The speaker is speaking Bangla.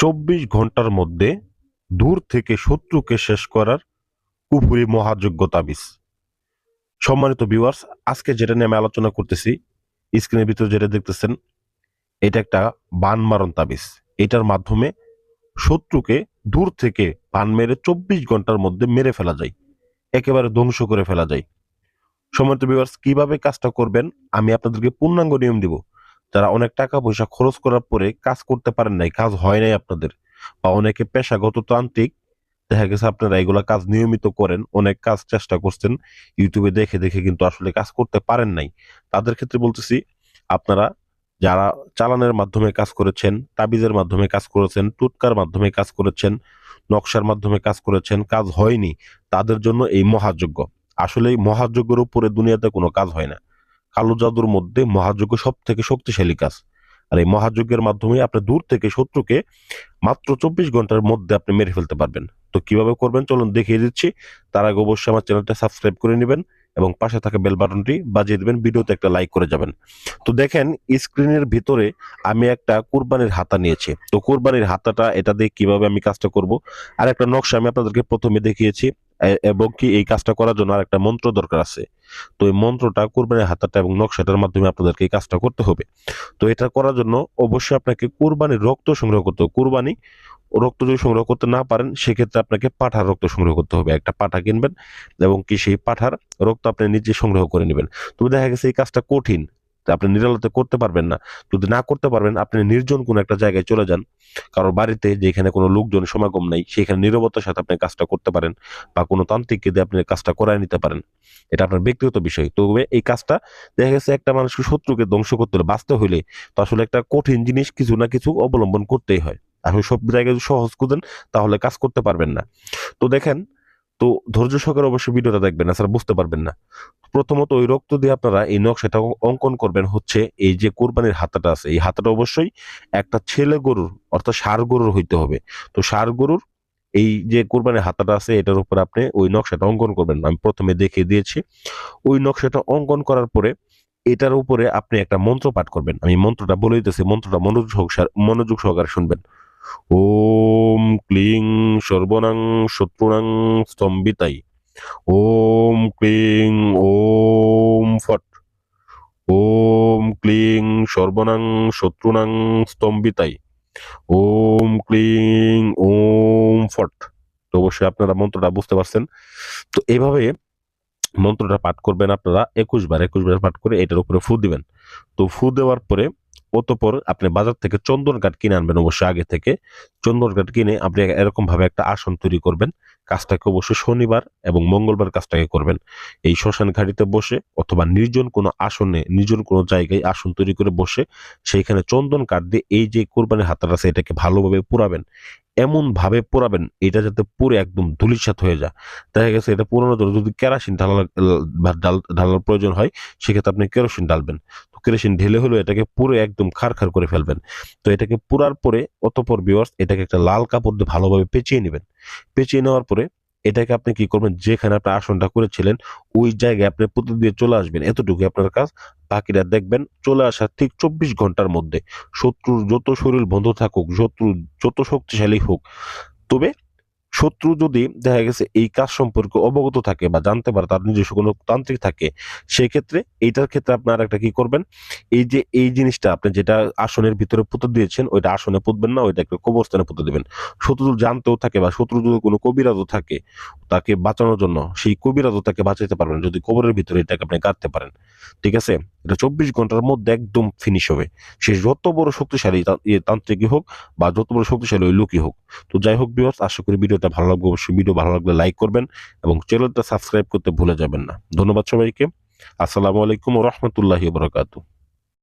চব্বিশ ঘণ্টার মধ্যে দূর থেকে শত্রুকে শেষ করার কুফুরি মহাযোগ্য তাবিজ সম্মানিত ভিউয়ার্স আজকে যেটা নিয়ে আমি আলোচনা করতেছি স্ক্রিনের ভিতরে যেটা দেখতেছেন, এটা একটা বান মারণ তাবিজ এটার মাধ্যমে শত্রুকে দূর থেকে বান মেরে চব্বিশ ঘণ্টার মধ্যে মেরে ফেলা যায়, একেবারে ধ্বংস করে ফেলা যায়। সম্মানিত ভিউয়ার্স কীভাবে কাজটা করবেন, আমি আপনাদেরকে পূর্ণাঙ্গ নিয়ম দিব। যারা অনেক টাকা পয়সা খরচ করার পরে কাজ করতে পারেন নাই, কাজ হয় নাই আপনাদের। বা অনেকে পেশাগত তান্ত্রিক, দেখা গেছে আপনারা এগুলা কাজ নিয়মিত করেন, অনেক কাজ চেষ্টা করছেন, ইউটিউবে দেখে দেখে কিন্তু আসলে কাজ করতে পারেন নাই। তাদের ক্ষেত্রে বলতেছি, আপনারা যারা চালানের মাধ্যমে কাজ করেছেন, তাবিজের মাধ্যমে কাজ করেছেন টুটকার মাধ্যমে কাজ করেছেন, নকশার মাধ্যমে কাজ করেছেন, কাজ হয়নি, তাদের জন্য এই মহাযজ্ঞ। আসলে এই মহাযজ্ঞের উপরে দুনিয়াতে কোনো কাজ হয় না। কালো জাদুর মধ্যে মহাযজ্ঞ সব থেকে শক্তিশালী কাজ। আর এই মহাযজ্ঞের মাধ্যমে আপনি দূর থেকে শত্রুকে মাত্র চব্বিশ ঘণ্টার মধ্যে আপনি মেরে ফেলতে পারবেন। তো কীভাবে করবেন? চলুন দেখিয়ে দিচ্ছি। তার আগে অবশ্যই আমার চ্যানেলটা সাবস্ক্রাইব করে নেবেন এবং পাশে থাকা বেল বাটনটি বাজিয়ে দেবেন। ভিডিওতে একটা লাইক করে যাবেন। তো দেখেন, স্ক্রিনের ভিতরে আমি একটা কুরবানির হাতা নিয়েছি। তো কুরবানির হাতাটা, এটা দিয়ে কীভাবে আমি কাজটা করব? আর একটা নকশা আমি আপনাদেরকে প্রথমে দেখিয়েছি। এবং কি এই কাজটা করার জন্য আর একটা মন্ত্র দরকার আছে। তো এই মন্ত্রটা কুরবানির হাতাটা এবং নকশাটার মাধ্যমে আপনাদেরকে এই কাজটা করতে হবে। তো এটা করার জন্য অবশ্যই আপনাকে কুরবানির রক্ত সংগ্রহ করতে হবে। কুরবানি রক্ত যদি সংগ্রহ করতে না পারেন, সেক্ষেত্রে আপনাকে পাঠার রক্ত সংগ্রহ করতে হবে। একটা পাঠা কিনবেন এবং কি সেই পাঠার রক্ত আপনি নিজে সংগ্রহ করে নেবেন। তবে দেখা গেছে এই কাজটা কঠিন। আপনি নিরালতে করতে পারবেন না। যদি না করতে পারবেন, আপনি নির্জন কোনো একটা জায়গায় চলে যান। কারোর বাড়িতে যেখানে কোনো লোকজন সমাগম নেই, সেখানে নিরবতার সাথে আপনি কাজটা করতে পারেন বা কোনো তান্ত্রিককে দিয়ে আপনি কাজটা করায় নিতে পারেন। এটা আপনার ব্যক্তিগত বিষয়। তবে এই কাজটা দেখা গেছে একটা মানুষকে শত্রুকে ধ্বংস করতে হলে, বাঁচতে হলে তো আসলে একটা কঠিন জিনিস কিছু না কিছু অবলম্বন করতেই হয়। আসলে সব জায়গায় সহজ করেন তাহলে কাজ করতে পারবেন না। তো দেখেন তো ধৈর্য সহকারে অবশ্যই ভিডিওটা দেখবেন না, স্যার, বুঝতে পারবেন না। প্রথমত ওই রক্ত দিয়ে আপনারা এই নকশাটা অঙ্কন করবেন হচ্ছে এই যে কোরবানির হাতাটা আছে, এই হাতাটা অবশ্যই একটা ছেলে গরুর অর্থাৎ ষাড় গরুর হইতে হবে। তো সার গরুর এই যে কোরবানির হাতাটা আছে, এটার উপর আপনি ওই নকশাটা অঙ্কন করবেন। আমি প্রথমে দেখিয়ে দিয়েছি। ওই নকশাটা অঙ্কন করার পরে এটার উপরে আপনি একটা মন্ত্র পাঠ করবেন। আমি মন্ত্রটা বলে দিতেছি, মন্ত্রটা মনোযোগ মনোযোগ সহকারে শুনবেন। ওম ক্লিং সর্বনাং শত্রুনাং স্তম্ভিতাই ওম ক্লিং ওম ফট ওম ক্লিং সর্বনাং শত্রুনাং স্তম্ভিতাই ওম ক্লিং ওম ফট তো অবশ্যই আপনারা মন্ত্রটা বুঝতে পারছেন। তো এইভাবে মন্ত্রটা পাঠ করবেন আপনারা একুশ বার একুশ বার পাঠ করে এটার উপরে ফু দিবেন। তো ফু দেওয়ার পরে অতপর আপনি বাজার থেকে চন্দন কাঠ কিনে আনবেন অবশ্যই আগে থেকে। চন্দন কাঠ কিনে আপনি এরকম ভাবে একটা আসন তৈরি করবেন। কাজটাকে অবশ্যই শনিবার এবং মঙ্গলবার কাজটাকে করবেন। এই শ্মশান ঘাটিতে বসে অথবা নির্জন কোনো আসনে, নির্জন কোনো জায়গায় আসন তৈরি করে বসে সেইখানে চন্দন কাঠ দিয়ে এই যে কোরবানির হাতাটা আছে, এটাকে ভালোভাবে পুরাবেন। এমন ভাবে পোড়াবেন, এটা যাতে পুরো একদম ধুলিসাত হয়ে যায়। দেখা গেছে এটা পুরোনো জন্য যদি কেরাসিন ঢালা ঢাল ঢালার প্রয়োজন হয়, সেক্ষেত্রে আপনি কেরোসিন ঢালবেন। তো কেরোসিন ঢেলে হলেও এটাকে পুরো একদম খার খার করে ফেলবেন। তো এটাকে পুরার পরে, অতপর বিওয়ার্স এটাকে একটা লাল কাপড় দিয়ে ভালোভাবে পেঁচিয়ে নেবেন। পেঁচিয়ে নেওয়ার পরে এটাকে আপনি কি করবেন? যেখানে আপনি আসনটা করেছিলেন, ওই জায়গায় আপনি প্রতিদিন চলে আসবেন। এতটুকু আপনার কাজ। বাকিরা দেখবেন, চলে আসার ঠিক চব্বিশ ঘণ্টার মধ্যে। শত্রুর যত শরীর বন্ধ থাকুক শত্রু যত শক্তিশালী হোক, তবে শত্রু যদি দেখা গেছে এই কাজ সম্পর্কে অবগত থাকে বা জানতে পারে, তার নিজস্ব কোনো তান্ত্রিক থাকে সেই ক্ষেত্রে এইটার ক্ষেত্রে আপনার একটা কি করবেন? এই যে এই জিনিসটা আপনি যেটা আসনের ভিতরে পুঁতে দিয়েছেন, ওইটা আসনে পুঁতবেন না ওইটা একটা কবরস্থানে পুঁতে দিবেন। শত্রু জানতেও থাকে বা শত্রু যদি কোনো কবিরাজও থাকে, তাকে বাঁচানোর জন্য সেই কবিরাজও তাকে বাঁচাইতে পারবেন যদি কবরের ভিতরে এটাকে আপনি কাটতে পারেন। ঠিক আছে? এটা চব্বিশ ঘণ্টার মধ্যে একদম ফিনিশ হবে। সে যত বড় শক্তিশালী তান্ত্রিকই হোক বা যত বড় শক্তিশালী ওই লোকই হোক। তো যাই হোক বিয়স আশা করি ভিডিওটা ভালো লাগবে। অবশ্যই ভিডিও ভালো লাগলে লাইক করবেন এবং চ্যানেলটা সাবস্ক্রাইব করতে ভুলে যাবেন না। ধন্যবাদ সবাইকে। আসসালামু আলাইকুম রহমতুল্লাহি বরকাতু